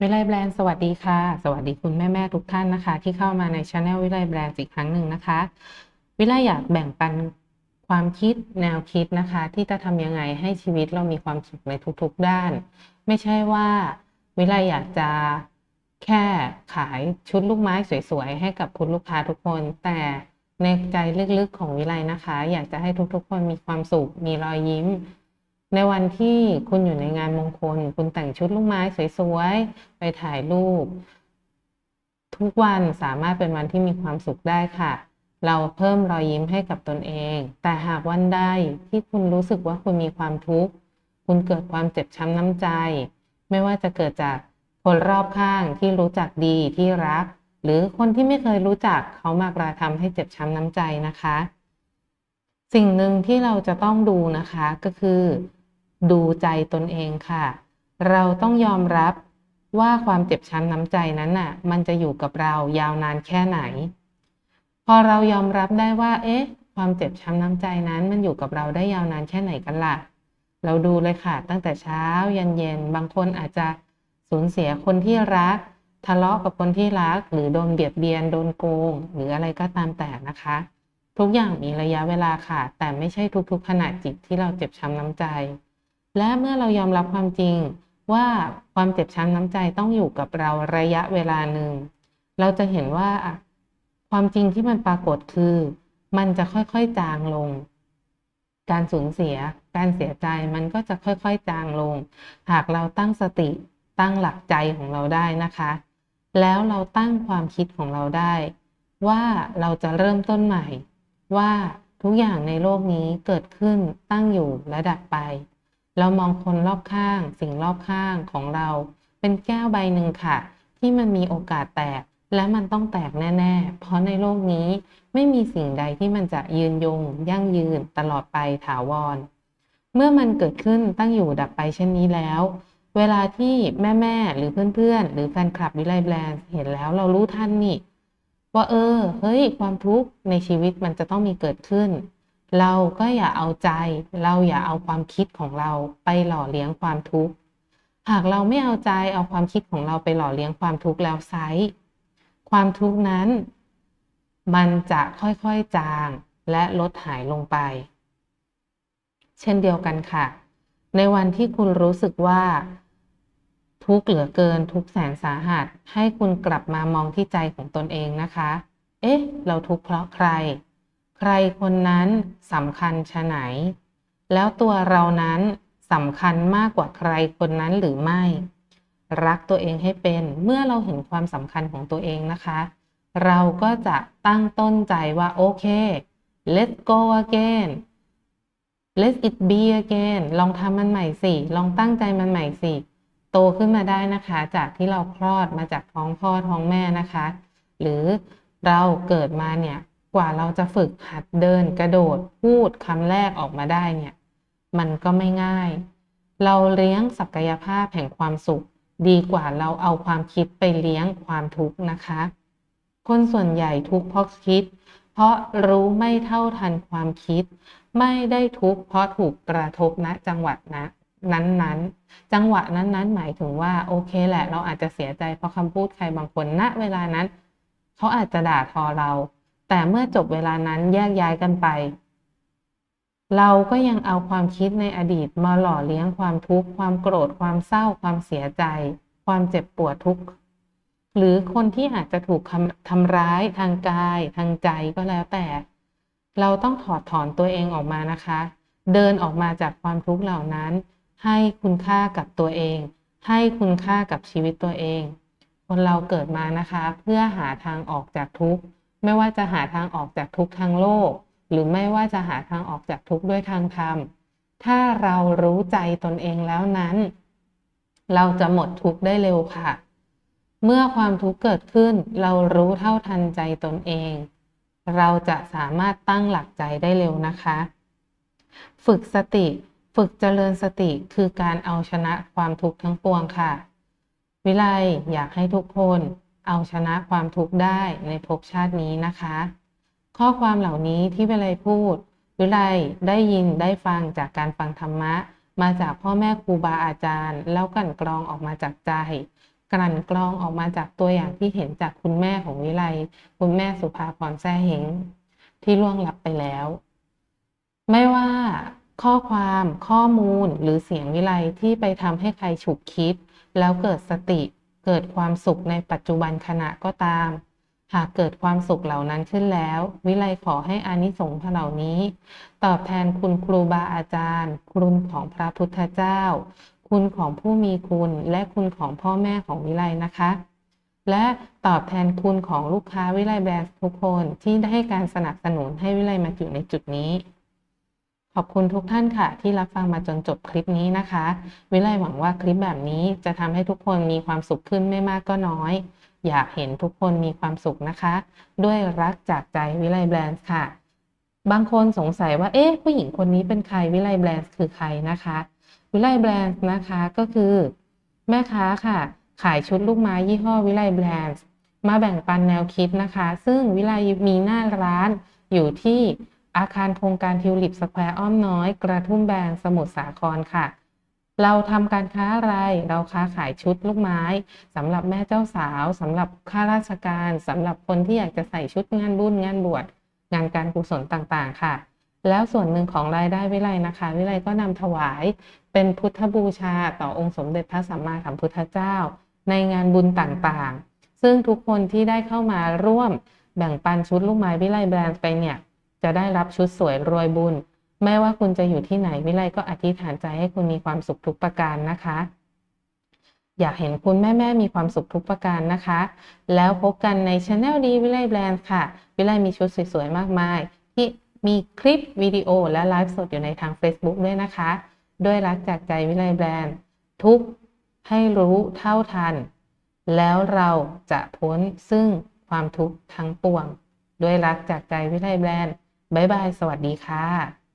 วิไลแบรนด์สวัสดีค่ะ สวัสดีคุณแม่ๆทุกท่านนะคะ ที่เข้ามาในช anel วิไลแบรนด์อีกครั้งหนึ่งนะคะ วิไลอยากแบ่งปันความคิดแนวคิดนะคะ ที่จะทำยังไงให้ชีวิตเรามีความสุขในทุกๆด้าน ไม่ใช่ว่าวิไลอยากจะแค่ขายชุดลูกไม้สวยๆ ให้กับคุณลูกค้าทุกคน แต่ในใจลึกๆของวิไลนะคะ อยากจะให้ทุกๆ คนมีความสุขมีรอยยิ้ม ในวันที่คุณอยู่ในงานมงคล คุณแต่งชุดลูกไม้สวยๆ ไปถ่ายรูป ทุกวันสามารถเป็นวันที่มีความสุขได้ค่ะ เราเพิ่มรอยยิ้มให้กับตนเอง แต่หากวันใดที่คุณรู้สึกว่าคุณมีความทุกข์ คุณเกิดความเจ็บช้ำน้ำใจ ไม่ว่าจะเกิดจากคนรอบข้างที่รู้จักดีที่รัก หรือคนที่ไม่เคยรู้จักเขามากระทำให้เจ็บช้ำน้ำใจนะคะ สิ่งหนึ่งที่เราจะต้องดูนะคะก็คือ ดูใจตนเองค่ะ เราต้องยอมรับว่าความเจ็บช้ำน้ำใจนั้นน่ะ มันจะอยู่กับเรายาวนานแค่ไหน พอเรายอมรับได้ว่า เอ๊ะ ความเจ็บช้ำน้ำใจนั้น มันอยู่กับเราได้ยาวนานแค่ไหนกันล่ะ เราดูเลยค่ะ ตั้งแต่เช้ายันเย็น บางคนอาจจะสูญเสียคนที่รัก ทะเลาะกับคนที่รัก หรือโดนเบียดเบียน โดนโกง หรืออะไรก็ตามแต่นะคะ ทุกอย่างมีระยะเวลาค่ะ แต่ไม่ใช่ทุกๆขณะจิตที่เราเจ็บช้ำน้ำใจ และเมื่อเรายอมรับความจริงว่าความเจ็บช้ำน้ำใจต้องอยู่กับเราระยะเวลาหนึ่ง เราจะเห็นว่าความจริงที่มันปรากฏคือ มันจะค่อยๆจางลง การสูญเสีย การเสียใจมันก็จะค่อยๆจางลง หากเราตั้งสติตั้งหลักใจของเราได้นะคะ แล้วเราตั้งความคิดของเราได้ ว่าเราจะเริ่มต้นใหม่ ว่าทุกอย่างในโลกนี้เกิดขึ้นตั้งอยู่และดับไป เรามองคนรอบข้าง สิ่งรอบข้างของเรา เป็นแก้วใบหนึ่งค่ะ ที่มันมีโอกาสแตก และมันต้องแตกแน่ๆ เพราะในโลกนี้ไม่มีสิ่งใดที่มันจะยืนยง ยั่งยืนตลอดไปถาวร เมื่อมันเกิดขึ้นตั้งอยู่ดับไปเช่นนี้แล้ว เวลาที่แม่ๆหรือเพื่อนๆ หรือแฟนคลับวิไลแบรนด์เห็นแล้วเรารู้ทันนี่ ว่าเออเฮ้ยความทุกข์ในชีวิตมันจะต้องมีเกิดขึ้น เราก็อย่าเอาใจ เราอย่าเอาความคิดของเราไปหล่อเลี้ยงความทุกข์หากเราไม่เอาใจเอาความคิดของเราไปหล่อเลี้ยงความทุกข์แล้วไซความทุกข์นั้น มันจะค่อยๆจางและลดหายลงไป เช่นเดียวกันค่ะ ในวันที่คุณรู้สึกว่า ทุกข์เหลือเกินทุกแสนสาหัส ให้คุณกลับมามองที่ใจของตนเองนะคะ เอ๊ะ เราทุกข์เพราะใคร ใครคนนั้นสำคัญชะไหน แล้วตัวเรานั้นสำคัญมากกว่าใครคนนั้นหรือไม่ รักตัวเองให้เป็นเมื่อเราเห็นความสำคัญของตัวเองนะคะ เราก็จะตั้งต้นใจว่าโอเค let's go again let it be again ลองทำมันใหม่สิ ลองตั้งใจมันใหม่สิ โตขึ้นมาได้นะคะ จากที่เราคลอดมาจากท้องพ่อท้องแม่นะคะ หรือเราเกิดมาเนี่ยกว่าเราจะฝึกหัดเดินกระโดดพูดคำแรกออกมาได้เนี่ยมันก็ไม่ง่าย เราเลี้ยงศักยภาพแห่งความสุข ดีกว่าเราเอาความคิดไปเลี้ยงความทุกข์นะคะ คนส่วนใหญ่ทุกข์เพราะคิด เพราะรู้ไม่เท่าทันความคิด ไม่ได้ทุกข์เพราะถูกกระทบณจังหวัดนะ นั้นๆ จังหวะนั้นๆ หมายถึงว่าโอเคแหละ เราอาจจะเสียใจเพราะคำพูดใครบางคนณเวลานั้น เขาอาจจะด่าทอเรา แต่เมื่อจบเวลานั้นแยกย้ายกันไป เราก็ยังเอาความคิดในอดีตมาหล่อเลี้ยงความทุกข์ความโกรธความเศร้า ความเสียใจ ความเจ็บปวดทุกข์หรือคนที่อาจจะถูกทำร้ายทางกาย ทางใจก็แล้วแต่ เราต้องถอดถอนตัวเองออกมานะคะ เดินออกมาจากความทุกข์เหล่านั้น ให้คุณค่ากับตัวเอง ให้คุณค่ากับชีวิตตัวเอง คนเราเกิดมานะคะ เพื่อหาทางออกจากทุกข์ ไม่ว่าจะหาทางออกจากทุกข์ทางโลก หรือไม่ว่าจะหาทางออกจากทุกข์ด้วยทางธรรม ถ้าเรารู้ใจตนเองแล้วนั้น เราจะหมดทุกข์ได้เร็วค่ะ เมื่อความทุกข์เกิดขึ้น เรารู้เท่าทันใจตนเอง เราจะสามารถตั้งหลักใจได้เร็วนะคะ ฝึกสติ ฝึกเจริญสติคือการเอาชนะความทุกข์ทั้งปวงค่ะ วิไลอยากให้ทุกคนเอาชนะความทุกข์ได้ในภพชาตินี้นะคะ ข้อความเหล่านี้ที่วิไลพูด วิไลได้ยินได้ฟังจากการฟังธรรมะ มาจากพ่อแม่ครูบาอาจารย์ แล้วกลั่นกรองออกมาจากใจ กลั่นกรองออกมาจากตัวอย่างที่เห็นจากคุณแม่ของวิไลคุณแม่สุภาพรแซ่เฮงที่ล่วงลับไปแล้ว ไม่ว่า ข้อความข้อมูลหรือเสียงวิไลที่ไปทำให้ใครฉุกคิด แล้วเกิดสติเกิดความสุขในปัจจุบันขณะก็ตาม หากเกิดความสุขเหล่านั้นขึ้นแล้ว วิไลขอให้อานิสงส์เหล่านี้ ตอบแทนคุณครูบาอาจารย์ คุณของพระพุทธเจ้า คุณของผู้มีคุณและคุณของพ่อแม่ของวิไลนะคะ และตอบแทนคุณของลูกค้าวิไลแบรนด์ทุกคนที่ได้ให้การสนับสนุนให้วิไลมาอยู่ในจุดนี้ ขอบคุณทุกท่านค่ะ ที่รับฟังมาจนจบคลิปนี้นะคะ วิไลหวังว่าคลิปแบบนี้จะทำให้ทุกคนมีความสุขขึ้นไม่มากก็น้อย อยากเห็นทุกคนมีความสุขนะคะ ด้วยรักจากใจวิไลแบรนด์ค่ะ บางคนสงสัยว่าเอ๊ะผู้หญิงคนนี้เป็นใครวิไลแบรนด์คือใครนะคะ วิไลแบรนด์นะคะก็คือ แม่ค้าค่ะ ขายชุดลูกไม้ยี่ห้อวิไลแบรนด์มาแบ่งปันแนวคิดนะคะ ซึ่งวิไลมีหน้าร้านอยู่ที่ อาคารโครงการทิวลิปสแควร์อ้อมน้อย กระทุ่มแบนสมุทรสาครค่ะ เราทำการค้าอะไร เราค้าขายชุดลูกไม้สำหรับแม่เจ้าสาวสำหรับข้าราชการสำหรับคนที่อยากจะใส่ชุดงานบุญงานบวชงานการกุศลต่างๆค่ะ แล้วส่วนหนึ่งของรายได้วิไลนะคะ วิไลก็นำถวายเป็นพุทธบูชาต่อองค์สมเด็จพระสัมมาสัมพุทธเจ้า ในงานบุญต่างๆ ซึ่งทุกคนที่ได้เข้ามาร่วมแบ่งปันชุดลูกไม้วิไลแบรนด์ไปเนี่ย จะได้รับชุดสวยรวยบุญไม่ว่าคุณจะอยู่ที่ไหนวิไลก็อธิษฐานใจให้คุณมีความสุขทุกประการนะคะ อยากเห็นคุณแม่ๆมีความสุขทุกประการนะคะ แล้วพบกันในช anel ดีวิไลแบรนด์ค่ะ วิไลมีชุดสวยๆมากมาย ที่มีคลิปวิดีโอและไลฟ์สดอยู่ในทาง Facebook ด้วยนะคะ ด้วยรักจากใจวิไลแบรนด์ ทุกให้รู้เท่าทัน แล้วเราจะพ้นซึ่งความทุกข์ทั้งปวง ด้วยรักจากใจวิไลแบรนด์ บ๊ายบาย สวัสดีค่ะ